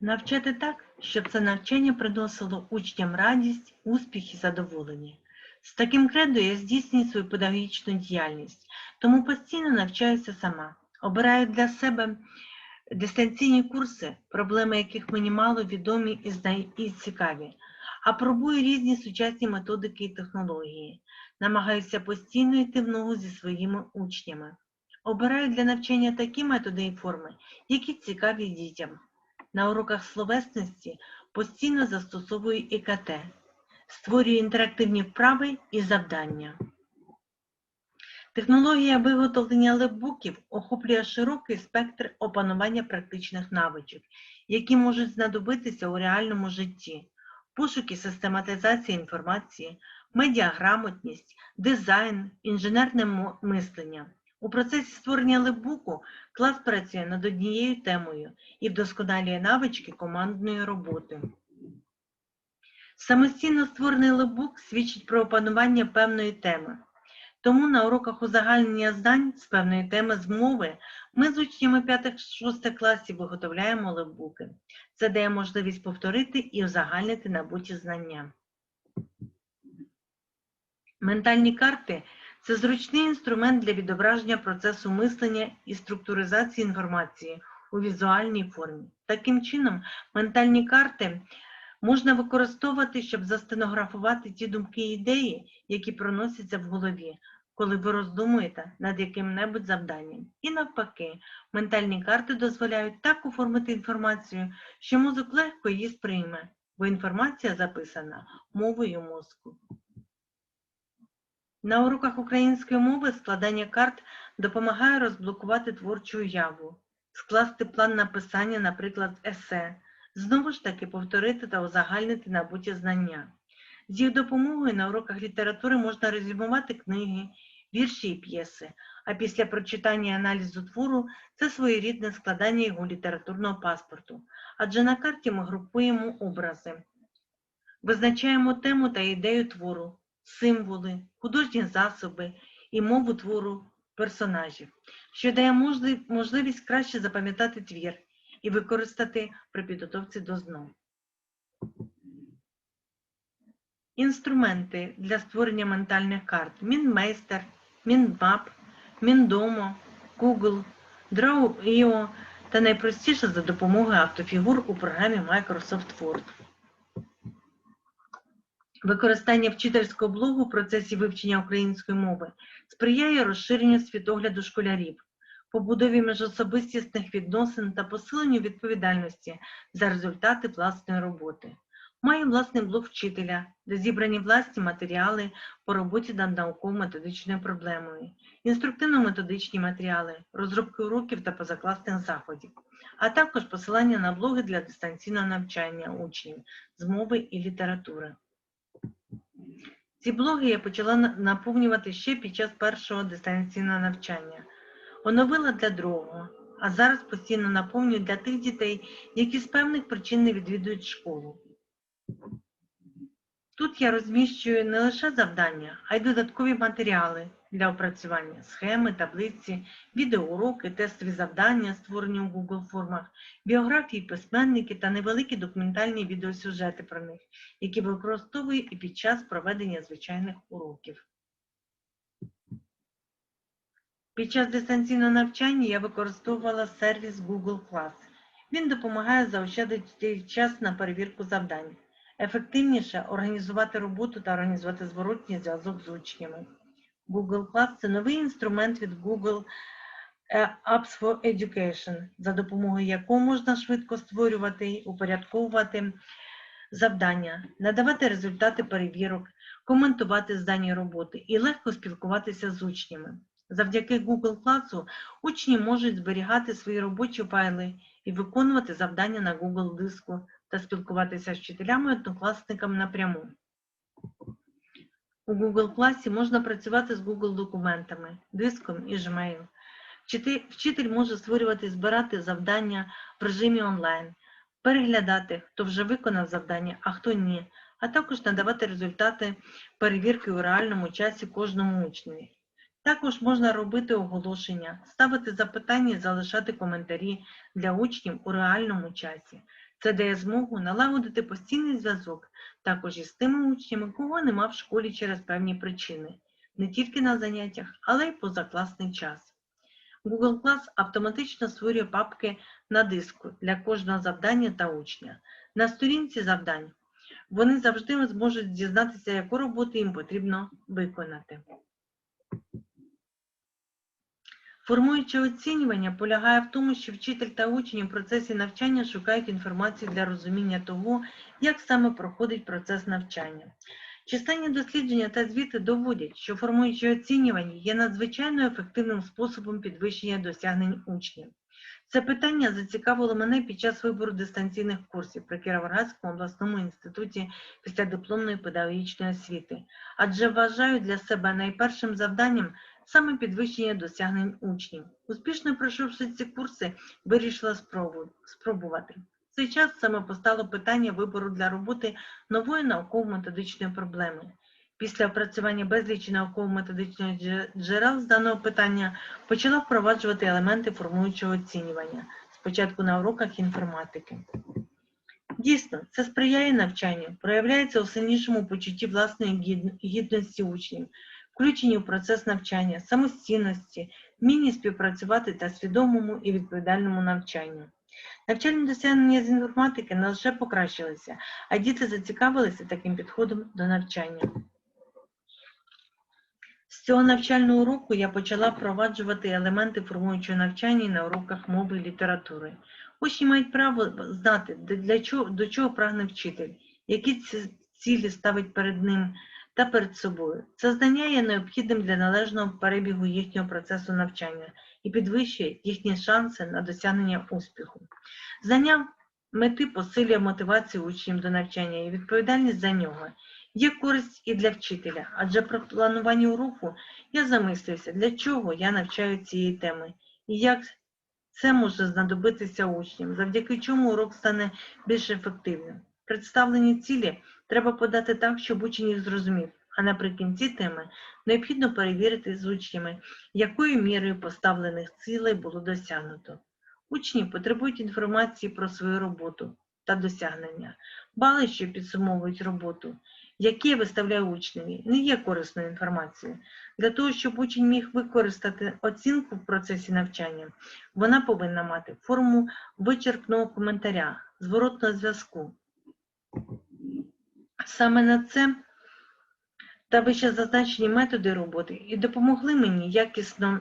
Навчати так, щоб це навчання приносило учням радість, успіх і задоволення. З таким кредо я здійснюю свою педагогічну діяльність, тому постійно навчаюся сама. Обираю для себе дистанційні курси, проблеми яких мені мало відомі і цікаві, а пробую різні сучасні методики і технології. Намагаюся постійно йти в ногу зі своїми учнями. Обираю для навчання такі методи і форми, які цікаві дітям. На уроках словесності постійно застосовую ІКТ, створюю інтерактивні вправи і завдання. Технологія виготовлення лепбуків охоплює широкий спектр опанування практичних навичок, які можуть знадобитися у реальному житті. Пошук і систематизація інформації, медіаграмотність, дизайн, інженерне мислення. У процесі створення лепбуку клас працює над однією темою і вдосконалює навички командної роботи. Самостійно створений лепбук свідчить про опанування певної теми. Тому на уроках узагальнення знань з певної теми з мови ми з учнями 5-6 класів виготовляємо лепбуки. Це дає можливість повторити і узагальнити набуті знання. Ментальні карти це зручний інструмент для відображення процесу мислення і структуризації інформації у візуальній формі. Таким чином, ментальні карти можна використовувати, щоб застенографувати ті думки і ідеї, які проносяться в голові, коли ви роздумуєте над яким-небудь завданням. І навпаки, ментальні карти дозволяють так оформити інформацію, що мозок легко її сприйме, бо інформація записана мовою мозку. На уроках української мови складання карт допомагає розблокувати творчу уяву, скласти план написання, наприклад, есе, знову ж таки повторити та узагальнити набуті знання. З їх допомогою на уроках літератури можна резюмувати книги, вірші і п'єси, а після прочитання і аналізу твору це своєрідне складання його літературного паспорту, адже на карті ми групуємо образи, визначаємо тему та ідею твору, символи, художні засоби і мову твору персонажів, що дає можливість краще запам'ятати твір і використати при підготовці до знов. Інструменти для створення ментальних карт Мінмейстер, Мінмап, Міндомо, Google, Draw.io та найпростіше за допомогою автофігур у програмі Microsoft Word. Використання вчительського блогу в процесі вивчення української мови сприяє розширенню світогляду школярів, побудові міжособистісних відносин та посиленню відповідальності за результати власної роботи. Має власний блог вчителя, де зібрані власні матеріали по роботі над науково-методичною проблемою, інструктивно-методичні матеріали, розробки уроків та позакласних заходів, а також посилання на блоги для дистанційного навчання учнів з мови і літератури. Ці блоги я почала наповнювати ще під час першого дистанційного навчання. Оновила для другого, а зараз постійно наповнюю для тих дітей, які з певних причин не відвідують школу. Тут я розміщую не лише завдання, а й додаткові матеріали для опрацювання, схеми, таблиці, відеоуроки, тестові завдання, створені у Google формах, біографії письменників та невеликі документальні відеосюжети про них, які використовую і під час проведення звичайних уроків. Під час дистанційного навчання я використовувала сервіс Google Class. Він допомагає заощадити час на перевірку завдань, ефективніше організувати роботу та організувати зворотній зв'язок з учнями. Google Class – це новий інструмент від Google е, Apps for Education, за допомогою якого можна швидко створювати і упорядковувати завдання, надавати результати перевірок, коментувати здані роботи і легко спілкуватися з учнями. Завдяки Google Class учні можуть зберігати свої робочі файли і виконувати завдання на Google диску та спілкуватися з вчителями однокласниками напряму. У Google Class можна працювати з Google документами, диском і Gmail. Вчитель може створювати і збирати завдання в режимі онлайн, переглядати, хто вже виконав завдання, а хто ні, а також надавати результати перевірки у реальному часі кожному учневі. Також можна робити оголошення, ставити запитання і залишати коментарі для учнів у реальному часі. Це дає змогу налагодити постійний зв'язок також із тими учнями, кого нема в школі через певні причини, не тільки на заняттях, але й позакласний час. Google Class автоматично створює папки на диску для кожного завдання та учня. На сторінці завдань вони завжди зможуть дізнатися, яку роботу їм потрібно виконати. Формуюче оцінювання полягає в тому, що вчитель та учні в процесі навчання шукають інформацію для розуміння того, як саме проходить процес навчання. Численні дослідження та звіти доводять, що формуюче оцінювання є надзвичайно ефективним способом підвищення досягнень учнів. Це питання зацікавило мене під час вибору дистанційних курсів при Кіровоградському обласному інституті післядипломної педагогічної освіти, адже вважаю для себе найпершим завданням саме підвищення досягнень учнів. Успішно пройшовши ці курси, вирішила спробувати. В цей час саме постало питання вибору для роботи нової науково-методичної проблеми. Після опрацювання безлічі науково-методичних джерел з даного питання почала впроваджувати елементи формуючого оцінювання, спочатку на уроках інформатики. Дійсно, це сприяє навчанню, проявляється у сильнішому почутті власної гідності учнів, включенні в процес навчання, самостійності, вмінні співпрацювати та свідомому і відповідальному навчанню. Навчальні досягнення з інформатики не лише покращилися, а діти зацікавилися таким підходом до навчання. З цього навчального уроку я почала впроваджувати елементи формуючого навчання на уроках мови і літератури. Учні мають право знати, для чого, до чого прагне вчитель, які цілі ставить перед ним та перед собою. Це знання є необхідним для належного перебігу їхнього процесу навчання і підвищує їхні шанси на досягнення успіху. Знання мети посилює мотивацію учнів до навчання і відповідальність за нього. Є користь і для вчителя, адже при плануванні уроку я замислився, для чого я навчаю цієї теми і як це може знадобитися учням, завдяки чому урок стане більш ефективним. Представлені цілі треба подати так, щоб їх зрозумів, а наприкінці теми необхідно перевірити з учнями, якою мірою поставлених цілей було досягнуто. Учні потребують інформації про свою роботу та досягнення. Бали, що підсумовують роботу, які я виставляю учневі, не є корисною інформацією. Для того, щоб учень міг використати оцінку в процесі навчання, вона повинна мати форму вичерпного коментаря, зворотного зв'язку. Саме на це та вище зазначені методи роботи і допомогли мені якісно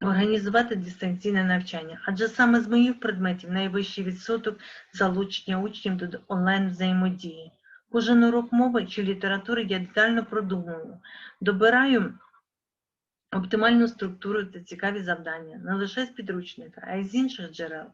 організувати дистанційне навчання, адже саме з моїх предметів найвищий відсоток залучення учнів до онлайн взаємодії. Кожен урок мови чи літератури я детально продумую, добираю оптимальну структуру та цікаві завдання не лише з підручника, а й з інших джерел.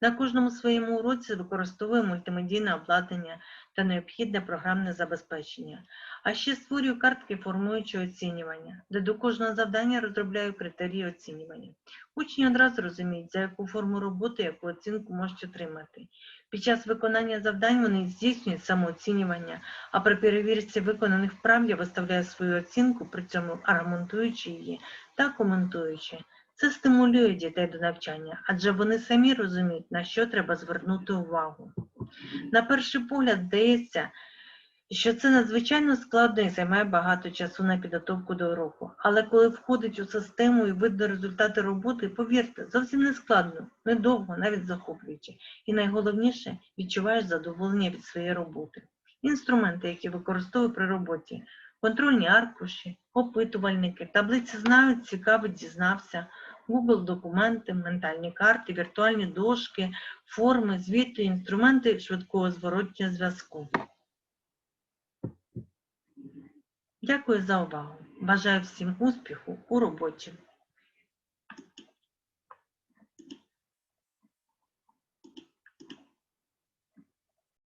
На кожному своєму уроці використовую мультимедійне обладнання та необхідне програмне забезпечення. А ще створюю картки формуючого оцінювання, де до кожного завдання розробляю критерії оцінювання. Учні одразу розуміють, за яку форму роботи, яку оцінку можуть отримати. Під час виконання завдань вони здійснюють самооцінювання, а при перевірці виконаних вправ я виставляю свою оцінку, при цьому аргументуючи її та коментуючи. Це стимулює дітей до навчання, адже вони самі розуміють, на що треба звернути увагу. На перший погляд здається, що це надзвичайно складно і займає багато часу на підготовку до уроку. Але коли входить у систему і видно результати роботи, повірте, зовсім не складно, недовго, навіть захоплююче. І найголовніше, відчуваєш задоволення від своєї роботи. Інструменти, які використовую при роботі, контрольні аркуші, опитувальники, таблиці знають, цікавить, дізнався, Google документи, ментальні карти, віртуальні дошки, форми, звіти, інструменти швидкого зворотня зв'язку. Дякую за увагу. Бажаю всім успіху у роботі.